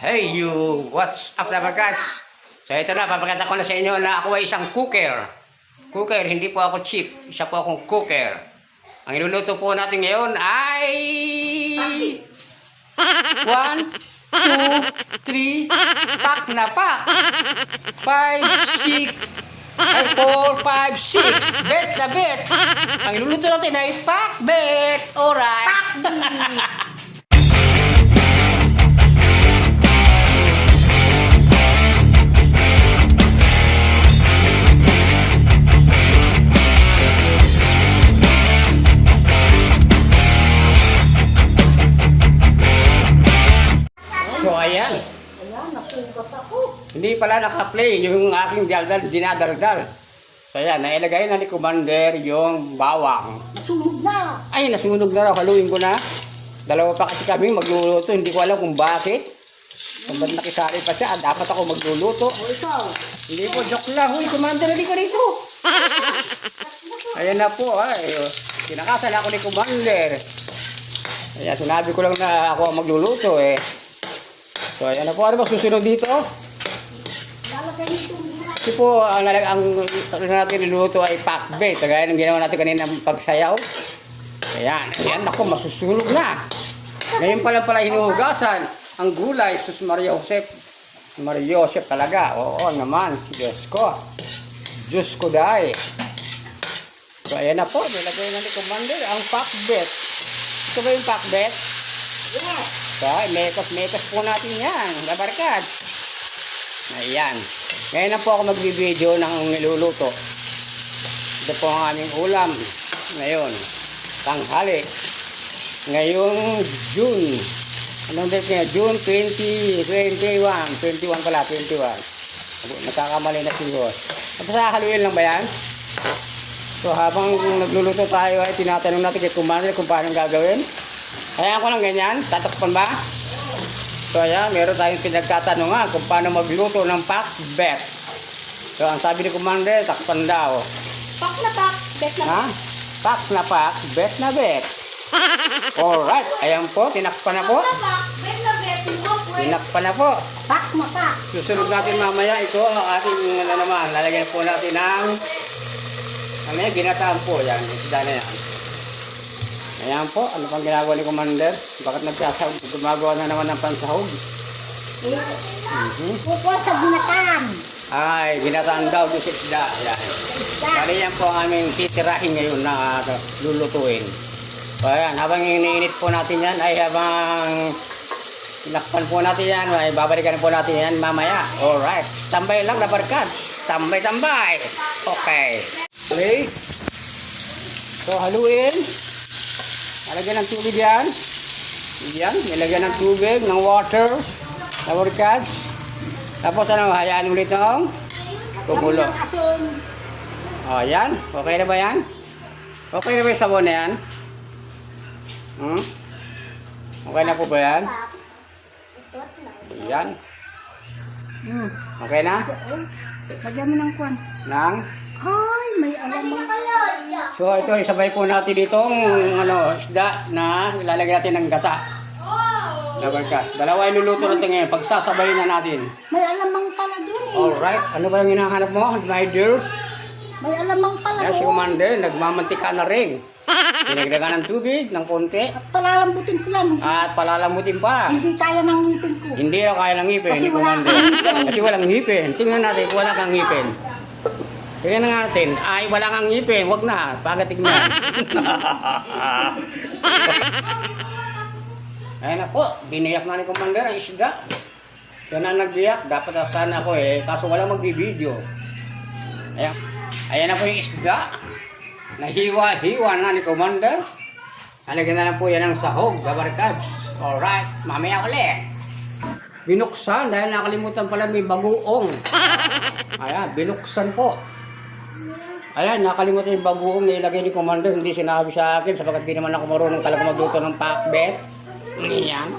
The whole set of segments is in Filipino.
Hey you, what's up na guys? So ito na, papakita ko na sa inyo na ako ay isang cooker. Cooker, hindi po ako chip. Isa po akong cooker. Ang iluluto po natin ngayon ay... One, two, three, pack na pack. Five, six, ay four, five, six. Bet na bet. Ang iluluto natin ay pack bet. Pala naka-play yung aking daldal, dinadaldal. So ayan, nailagay na ni Commander yung bawang. Nasunog na. Ay, nasunog na raw, haluin ko na. Dalawa pa kasi kami magluluto, hindi ko alam kung bakit. Kung ba't nakisali pa siya, ah, dapat ako magluluto. O ikaw. Hindi po, joke lang. Huy, Commander, hindi ko rito. Ayan na po, ay. oh. Kinakasal ako ni Commander. Ayan, sinabi ko lang na ako ang magluluto eh. So, ayan na po. Ano ba susunod dito? Lalagay nito yung gulay. Kasi po, ang, ang natin niluto ay pack bait. Kagaya ng ginawa natin kanina ng pagsayaw. Ayan, ayan, ako, masusunog na. Ngayon pala pala hinuhugasan ang gulay, sus Maria Josep. Maria Josep talaga. Oo naman, Diyos ko. Diyos ko dahil. So, ayan na po, nilagay na ni Commander ang pack bet. Ito ba yung pack bet? Yes. So, mekos-mekos po natin yan, labarkad. Ayan. Ngayon na po ako magbibideo ng niluluto. Ito po ang aming ulam ngayon. Tanghali. Ngayong June. Anong date niya? June 20, 21. 21 pala, 21. Nagkakamali na siguro. Tapos haluin lang ba yan? So habang nagluluto tayo ay tinatanong natin kay Commander kung paano gagawin. Kaya ko lang ganyan, tatakpan ba? So ayan, meron tayong pinagtatanungan kung paano magluto ng pack bet. So ang sabi ni Commander, takpan daw. Pak na pak. Bet na Ha? Pack na pack, bet na bet. Alright, ayan po, tinakpan na po. pak. Bet na bet. Tinakpan na po. Pak na pak. Susunod natin mamaya ito ang ating ano naman, lalagyan po natin ng ano yan, ginataan po yan, isda na yan. Ayan po, ano pang ginagawa ni Commander? Bakit nagsasahog? Gumagawa na naman ng pansahog. Mhm. Kukuha sa binatan. Ay, ginataan daw doon sa isda. Bali yan po ang aming titirahin ngayon na uh, lulutuin. So ayan, habang iniinit po natin yan, ay habang tinakpan po natin yan, ay babalikan po natin yan mamaya. Alright, tambay lang na barkad. Tambay-tambay. Okay. Okay. So haluin. Lalagyan ng tubig yan. Yan, nilagyan ng tubig, ng water, na barkad. Tapos ano, hayaan ulit ng kumulo. O, yan. Okay na ba yan? Okay na ba yung sabon na yan? Hmm? Okay na po ba yan? Yan. Hmm. Okay na? Lagyan mo ng kwan. Nang? Ay, may alamang. So, ito, isabay po natin itong ano, isda na ilalagay natin ng gata. Double cut. Dalawa yung luluto natin ngayon. Pagsasabayin na natin. May alamang pala dun eh. Alright. Ano ba yung hinahanap mo, my dear? May alamang pala si dun. Commander, nagmamantika na rin. Pinagdagan ng tubig, ng konti. At palalambutin ko yan. At palalamutin pa. Hindi kaya ng ngipin ko. Hindi raw kaya ng ngipin Kasi ni wala Commander. Kasi walang ngipin. Tingnan natin kung wala kang ngipin. Tingnan nga natin. Ay, wala kang ngipin. Wag na. Pagating na. Ayan na po. Biniyak na ni Commander ang isda. Siya na nagbiyak. Dapat sana ako eh. Kaso wala magbibideo. Ayan. Ayan na po yung isda. Nahiwa-hiwa na ni Commander. Halagyan na lang po yan ng sahog sa barkads. Alright, mamaya ulit. Binuksan dahil nakalimutan pala may bagoong. Ayan, binuksan po. Ayan, nakalimutan yung bagoong na ilagay ni Commander. Hindi sinabi sa akin sapagkat di naman ako marunong talaga magluto ng pakbet. Ayan.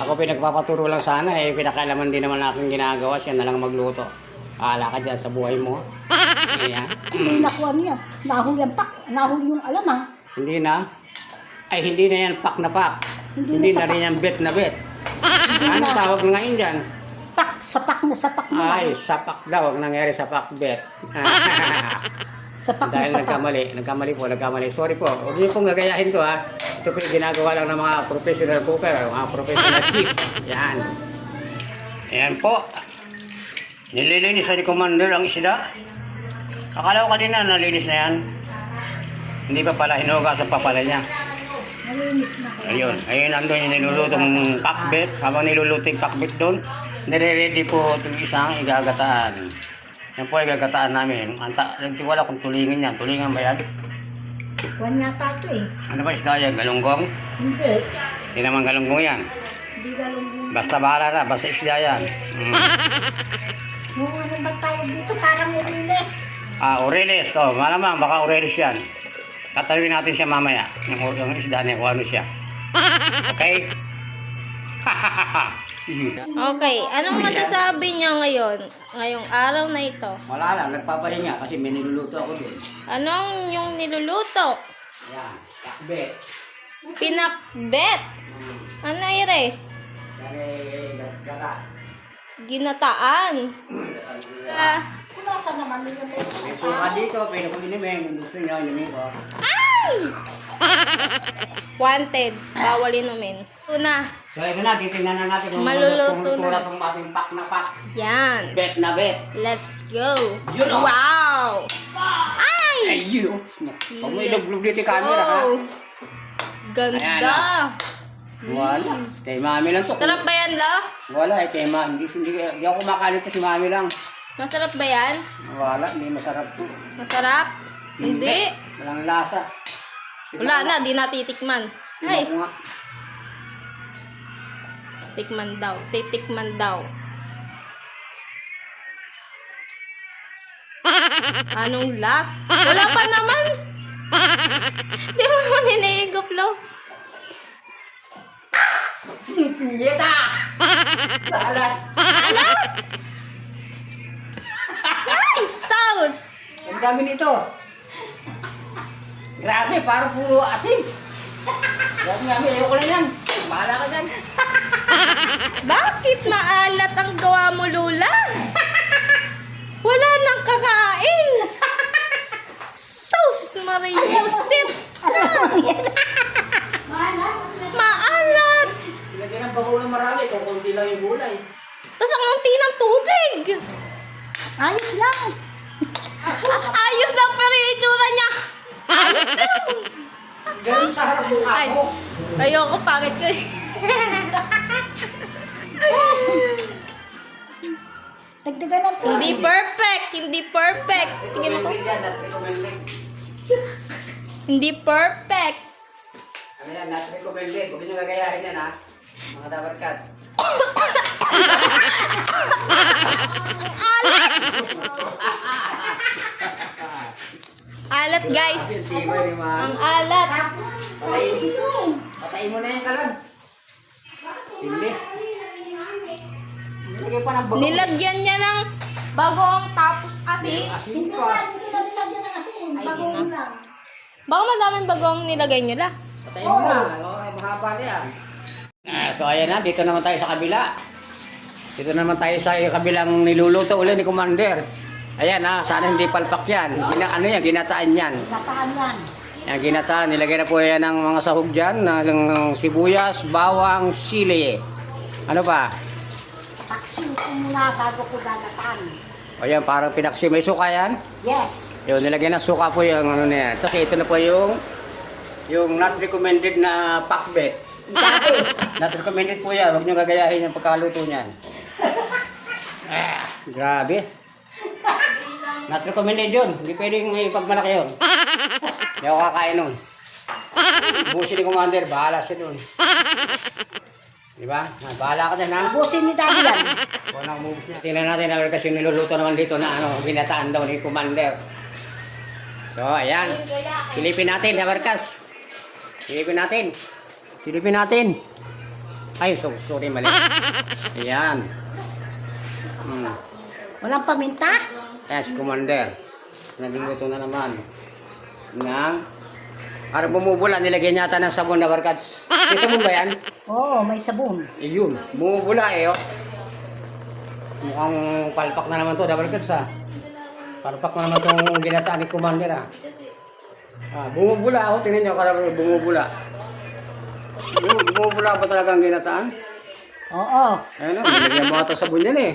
Ako pinagpapaturo lang sana eh. Pinakalaman din naman aking ginagawa. Siya na lang magluto. Ala ka dyan sa buhay mo. Ayan. Hindi nakuha niya. Nahuli ang pak. Nahuli yung alamang. Hindi na. Ay, hindi na yan pak na pak. Hindi Hindi, na na rin yan bet na bet. Ano tawag na ngayon dyan? Pak, sapak na sapak na. Ay, sapak daw ang nangyari sa pakbet. Sapak na Dahil sapak. nagkamali, nagkamali po, nagkamali. Sorry po, huwag niyo pong gagayahin to ha. Ito po yung ginagawa lang ng mga professional cooker, mga professional chef. Yan. Yan po. Nililinis sa ni Commander ang isda. Akala ko kanina nalinis na yan. Hindi pa pala, hinugasan pa pala niya. Na ko. Ayun, ayun nandun yung nilulutong pakbet. Habang niluluto yung pakbet doon, nire-ready po itong isang igagataan. Yan po ay gagataan namin. Anta, nagtiwala kung tulingan yan. Tulingan ba yan? Wan yata ito eh. Ano ba isda yan? Galunggong? Hindi. Hindi naman galunggong yan. Hindi galong Basta bahala na, basta isda yan. Mm. Yung ano ba tawag dito? Parang uriles. Ah, Aurelis. Oh, malamang, baka Aurelis yan. Tatanungin natin siya mamaya. Yung, yung isda niya, kung ano siya. Okay? Okay, anong masasabi niya ngayon? Ngayong araw na ito? Wala lang, nagpapahinga kasi may niluluto ako doon. Anong yung niluluto? Yan, pakbet. Pinakbet. Ano ire? Ay gata. Ginataan. Ah, Kulasa naman nila may suka dito, pwede kong inumin. Kung gusto niyo, inumin ko. ay! Wanted. Bawal inumin. Ito na. So ito na, titingnan na natin kung Maluluto na. itong ating pak na pak. Yan. Bet na bet. Let's go. Oh. Wow! Ay! Ay, yun. oh. Huwag mo ilog-log dito yung camera, ha? Go. Ganda. Wala. Kay mami lang to. Sarap ba yan, lo? Wala eh, kay mami. Hindi, hindi, hindi ako kumakain ito si mami lang. Masarap ba yan? Wala, hindi masarap to. Masarap? Hindi. Walang lasa. Wala na, di natitikman. Ay, tikman daw. Titikman daw. Anong last? Wala pa naman. Di mo naman hinihigop, lo. Yeta! Balat! Ay, sauce! Ang dami nito. Grabe, parang puro asin. Grabe mami, ayoko na yan. Bahala ka dyan. Bakit maalat ang gawa mo, Lola? Wala nang kakain. Sauce, Maria Josep. Maalat. Lagyan ng bago ng marami, kung konti lang yung gulay. Tapos ang unti ng tubig. Ayos lang. Ayos lang pero yung itsura Ayos lang. Ganun sa harap ng Ay, ako. ayoko, pangit ko eh. Dagdagan ng. Hindi perfect, hindi perfect. Tingin mo ko. Recommended yan, not recommended. Hindi perfect. Ano yan, not recommended. Huwag niyo gagayahin yan ha. Mga dabarkats. Alat guys. Yung tibay ni Ang mami. alat. Patayin. Patayin mo na yan kalan. Hindi. Nilagyan niya ng bagong tapos kasi. Asin Hindi na, hindi na nilagyan ng asin. Bagong lang. Baka madaming bagong nilagay nila. Patayin mo na. Ano, mahaba na yan. Ah, so ayan na, dito naman tayo sa kabila. Dito naman tayo sa kabilang niluluto ulit ni Commander. Ayan ha, sana hindi palpak yan. Gina, ano yan, ginataan yan. Nataan yan. Yan, ginataan. Nilagay na po yan ng mga sahog dyan, ng sibuyas, bawang, sili. Ano pa? Taksin ko muna bago ko gagataan. O yan, parang pinaksi. May suka yan? Yes. Yun, nilagyan ng suka po yung ano na yan. Tapos ito na po yung yung not recommended na pakbet. not recommended po yan. Huwag nyo gagayahin yung pagkaluto niyan. Ah, grabe. Not recommended yun. Hindi pwedeng ipagmalaki yun. Hindi ako kakain nun. Busi ni Commander, bahala siya dun. Di ba? Ah, Bahala ka dyan, ha? Busin ni Daddy yan. Kung na umubos niya. Tingnan natin na kasi niluluto naman dito na ano, ginataan daw ni Commander. So, ayan. Silipin natin, Habarkas. Silipin natin. Silipin natin. Ay, so, sorry, mali. Ayan. Hmm. Walang paminta? Si Commander. Nagluluto na naman ng Parang bumubula, nilagyan yata ng sabon na barkads. May sabon ba yan? Oo, may sabon. Eh, yun, bumubula eh, oh. Mukhang palpak na naman to, barkads ah. Palpak na naman tong ginataan ni Commander ah. Ah, bumubula ako, tingnan nyo, karami bumubula. Bum- Bumubula ba talaga ang ginataan? Oo, Ayun na, nilagyan mo ata sabon yan eh.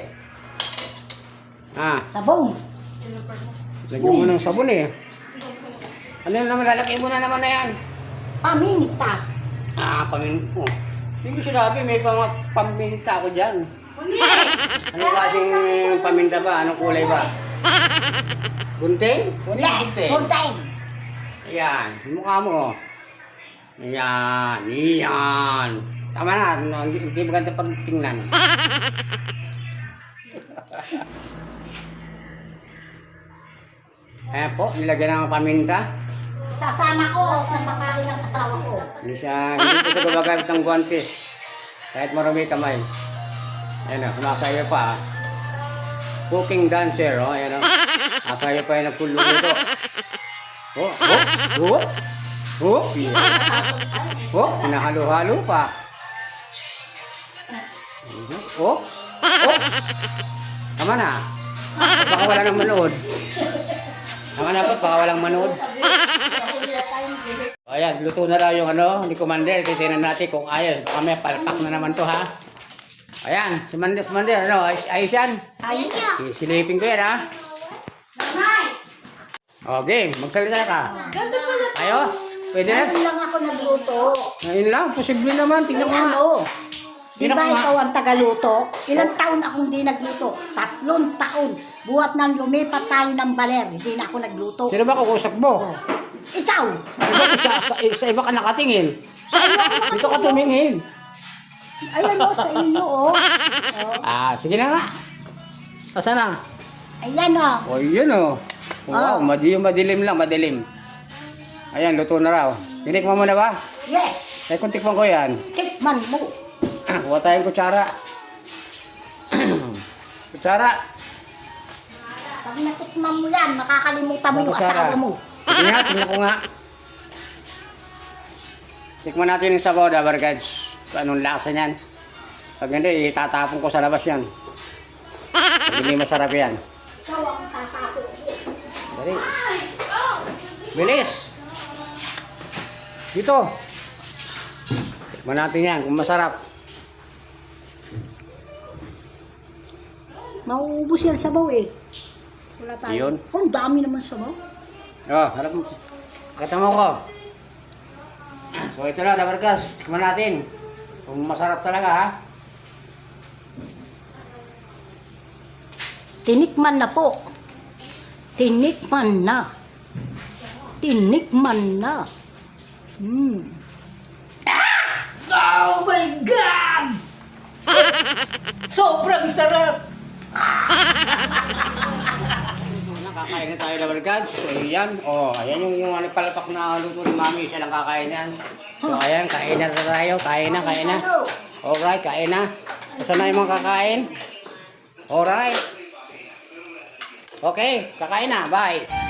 Ah, sabon. lagyan mo ng sabon eh. Ano naman, lalagay mo na naman na yan. Paminta. Ah, paminta. Oh. Hindi ko sinabi, may pang paminta ako dyan. Ano klaseng paminta ba? Anong kulay ba? Gunting? Kunin yung Yes, gunting. time. Ayan, mukha mo. oh. Ayan, ayan. Tama na, hindi, hindi maganda pag Ayan po, nilagyan ng paminta. Sasama ko at napakain ng asawa ko. Hindi siya, hindi po siya gumagamit ng guantes. Kahit marumi kamay. Ayan o, sumasayo pa ah. Cooking dancer, oh, ayan o. Asayo pa yung nagkululuto. Oh, oh, oh, oh, yeah. Oh, pinahalo-halo pa. Oh, oh. Tama na. Baka wala nang manood. Tama na po, baka walang manood. Ayan, luto na raw yung ano, ni Commander. Titignan natin kung ayos. Baka may palpak na naman to ha. Ayan, si Commander, Commander ano, ayos, ayos yan. Ayun niya. Silipin ko yan ha. O, game. Magsalita ka. Ganda pala. Ayo, pwede na. Ngayon lang ako nagluto. Ngayon lang, posible naman. Tingnan mo nga. Ano? Di ba ikaw ang tagaluto? Ilang taon akong di nagluto? Tatlong taon. Buhat nang lumipat tayo ng baler. Hindi na ako nagluto. Sino ba kakusap mo? Ikaw! Diba, sa, sa, sa iba ka nakatingin. Dito ka tumingin. Ayan o, sa inyo o. Ah, sige na nga. Asa na? Ayan o. O, yun o. Wow, Ah. madi madilim lang, madilim. Ayan, luto na raw. Tinikman mo na ba? Yes! Eh, kung tikman ko yan. Tikman mo. Kuha tayong kutsara. kutsara. Pag natikman mo yan, makakalimutan mo yung Kutsara. asawa mo. Sige nga, tingnan ko nga. Tikman natin yung sabaw, Dabar Guys. Anong lasa niyan. Pag hindi, itatapon ko sa labas yan. Pag hindi masarap yan. Dali. Bilis. Dito. Tikman natin yan kung masarap. Mauubos yan sabaw eh. Wala tayo. Yun. Oh, ang dami naman sabaw. Oh, harap mo. Katama ko. So ito na, Dabarkas. Tikman natin. Kung masarap talaga ha. Tinikman na po. Tinikman na. Tinikman na. Hmm. Oh my God! Sobrang sarap! Nakakain na tayo Dabarkas. So ayan. Oh, ayan yung, yung ano palpak na luto ni Mami. Siya lang kakain yan. So ayan, kain na tayo. Kain na, kain na. Alright, kain na. Gusto na yung mga kakain? Alright. Okay, kakain na. Bye.